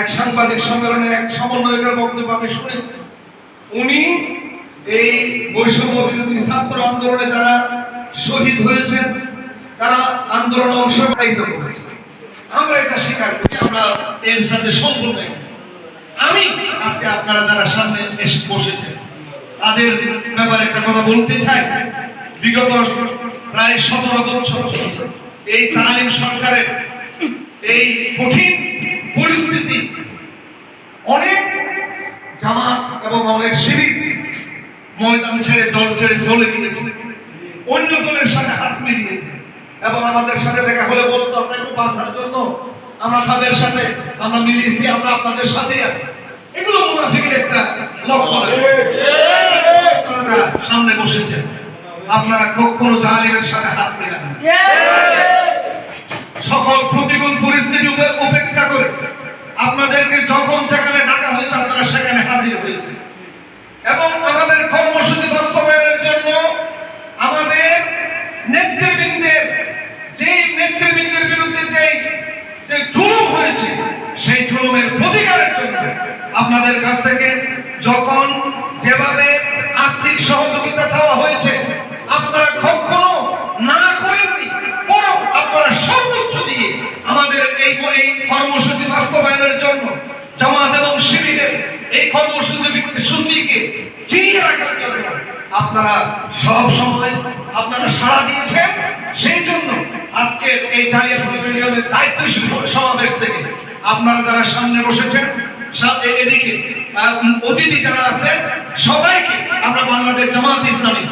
এক সাংবাদিক সম্মেলনে এক সমন্বয়কের বক্তব্য আমি শুনেছি। উনি এই বৈষম্য বিরোধী ছাত্র আন্দোলনে যারা শহীদ হয়েছেন, তারা আন্দোলনে অংশগ্রহিত করেছে আমরা এটা স্বীকার করি, আমরা এর সাথে সম্পূর্ণ আমি আজকে আপনারা যারা সামনে এসে বসেছেন, তাদের ব্যাপারে একটা কথা বলতে চাই। বিগত প্রায় সতেরো বছর এই তালিম সরকারের এই কঠিন পরিস্থিতি। অনেক জামাত এবং অনেক শিবির ময়দান ছেড়ে দল ছেড়ে চলে গিয়েছে। অন্য দলের সাথে হাত মিলিয়েছে এবং আমাদের সাথে দেখা হলে বলতো একটু বাঁচার জন্য আমরা তাদের সাথে, আমরা মিলিয়েছি, আমরা আপনাদের সাথেই আছি। এগুলো মুনাফিকের একটা লক্ষণ। সামনে বসেছেন, আপনারা কখনো জালিমের সাথে হাত মেলান প্রতিকূল পরিস্থিতি উপেক্ষা করে আপনাদেরকে যখন যেখানে ডাকা হয়েছে, আপনারা সেখানে হাজির হয়েছে। এবং আমাদের কর্মসূচি বাস্তবায়নের জন্য আমাদের নেতৃবৃন্দের যে নেতৃবৃন্দের বিরুদ্ধে যে যে জুলুম হয়েছে, সেই জুলুমের প্রতিকারের জন্য আপনাদের কাছ থেকে যখন যেভাবে আর্থিক সহযোগিতা চাওয়া হয়েছে আপনারা কখনো না করেননি বরং আপনারা সর্বোচ্চ দিয়ে আমাদের এই কর্মসূচি বাস্তবায়নের জন্য জামাত এবং শিবিরের এই কর্মসূচি সূচিকে চিনিয়ে রাখার জন্য আপনারা সব সময় আপনারা সাড়া দিয়েছেন। সেই জন্য আজকে এই জালিয়াপুর দায়িত্বশীল সমাবেশ থেকে আপনারা যারা সামনে বসেছেন এদিকে অতিথি যারা আছেন, সবাইকে আমরা বাংলাদেশ জামাত ইসলামী